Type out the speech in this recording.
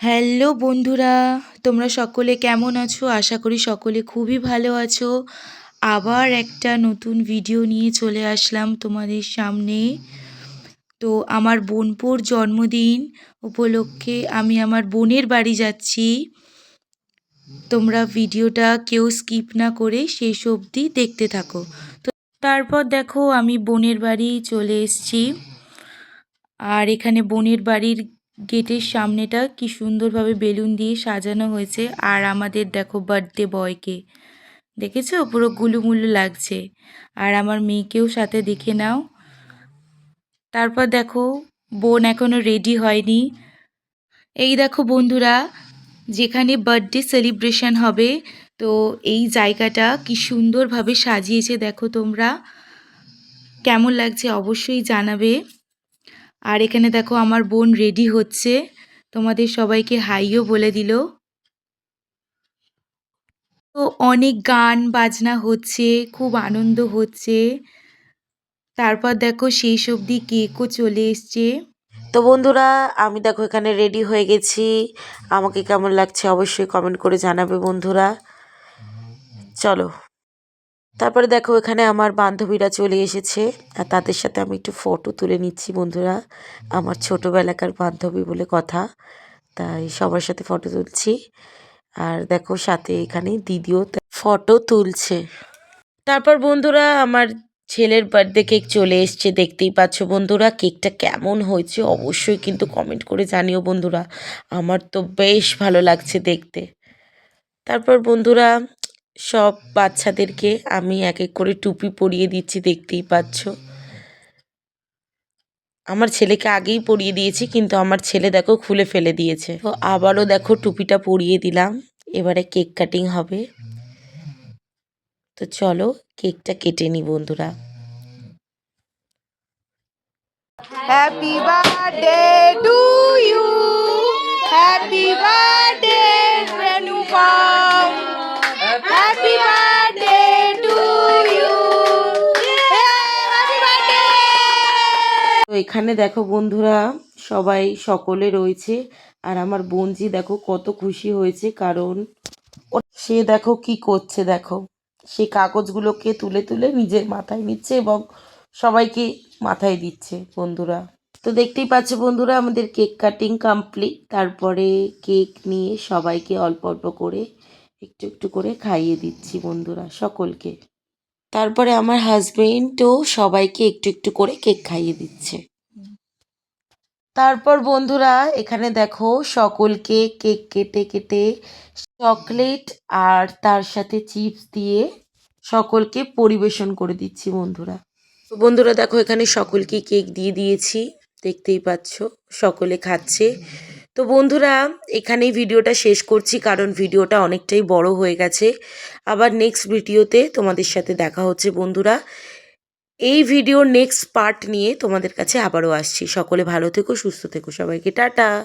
Hello বন্ধুরা, তোমরা সকলে কেমন আছো? আশা করি সকলে খুবই ভালো আছো। আবার একটা নতুন ভিডিও নিয়ে চলে আসলাম তোমাদের সামনে। তো আমার বোনপুর জন্মদিন উপলক্ষে আমি আমার বোনের বাড়ি যাচ্ছি। তোমরা ভিডিওটা কেউ স্কিপ না করে শেষ অবধি দেখতে থাকো। তো তারপর দেখো আমি বোনের বাড়ি চলে এসেছি। আর এখানে বোনের বাড়ির গেটের সামনেটা কি সুন্দরভাবে বেলুন দিয়ে সাজানো হয়েছে আর আমাদের দেখো বার্থডে বয়কে দেখেছ? পুরো গুলুমুলু লাগছে। আর আমার মেয়েকেও সাথে দেখে নাও। তারপর দেখো, বোন এখনও রেডি হয়নি। এই দেখো বন্ধুরা, যেখানে বার্থডে সেলিব্রেশন হবে, তো এই জায়গাটা কি সুন্দরভাবে সাজিয়েছে দেখো তোমরা। কেমন লাগছে অবশ্যই জানাবে। আর এখানে দেখো আমার বোন রেডি হচ্ছে। তোমাদের সবাইকে হাইও বলে দিল। তো অনেক গান বাজনা হচ্ছে, খুব আনন্দ হচ্ছে। তারপর দেখো সেই সবদি কেকও চলে এসছে। তো বন্ধুরা, আমি দেখো এখানে রেডি হয়ে গেছি। আমাকে কেমন লাগছে অবশ্যই কমেন্ট করে জানাবে বন্ধুরা। চলো। তারপরে দেখো, এখানে আমার বান্ধবীরা চলে এসেছে। আর তাদের সাথে আমি একটু ফটো তুলে নিচ্ছি বন্ধুরা। আমার ছোটোবেলাকার বান্ধবী বলে কথা। তাই সবার সাথে ফটো তুলছি। আর দেখো, সাথে এখানে দিদিও ফটো তুলছে। তারপর বন্ধুরা, আমার ছেলের বার্থডে কেক চলে এসছে। দেখতেই পাচ্ছ বন্ধুরা কেকটা কেমন হয়েছে অবশ্যই কিন্তু কমেন্ট করে জানিও বন্ধুরা। আমার তো বেশ ভালো লাগছে দেখতে। তারপর বন্ধুরা সব বাচ্চাদেরকে আমি এক এক করে টুপি পরিয়ে দিচ্ছি, দেখতেই পাচ্ছ। আমার ছেলেকে আগেই পরিয়ে দিয়েছি, কিন্তু আমার ছেলে দেখো খুলে ফেলে দিয়েছে। তো আবারও দেখো টুপিটা পরিয়ে দিলাম, এবারে কেক কাটিং হবে। তো চলো কেকটা কেটে নি বন্ধুরা। Happy birthday to you happy birthday এখানে দেখো বন্ধুরা, সবাই সকলে রয়েছে। আর আমার বোনজি দেখো কত খুশি হয়েছে, কারণ সে দেখো কি করছে দেখো। সে কাগজগুলোকে তুলে তুলে নিজের মাথায় নিচ্ছে এবং সবাইকে মাথায় দিচ্ছে বন্ধুরা। তো দেখতেই পাচ্ছ বন্ধুরা, আমাদের কেক কাটিং কমপ্লিট তারপরে কেক নিয়ে সবাইকে অল্প অল্প করে একটু একটু করে খাইয়ে দিচ্ছি বন্ধুরা সকলকে। তারপরে আমার হাজবেন্ডও সবাইকে একটু একটু করে কেক খাইয়ে দিচ্ছে। তারপর বন্ধুরা, এখানে দেখো সকলকে কেক কেটে কেটে চকলেট আর তার সাথে চিপস দিয়ে সকলকে পরিবেশন করে দিচ্ছি বন্ধুরা। তো বন্ধুরা, দেখো এখানে সকলকে কেক দিয়ে দিয়েছি, দেখতেই পাচ্ছ সকলে খাচ্ছে। তো বন্ধুরা, এখানেই ভিডিওটা শেষ করছি কারণ ভিডিওটা অনেকটাই বড় হয়ে গেছে। আবার নেক্সট ভিডিওতে তোমাদের সাথে দেখা হচ্ছে বন্ধুরা। এই ভিডিওর নেক্সট পার্ট নিয়ে তোমাদের কাছে আবারও আসছি। সকলে ভালো থেকো, সুস্থ থেকো সবাইকে। টাটা।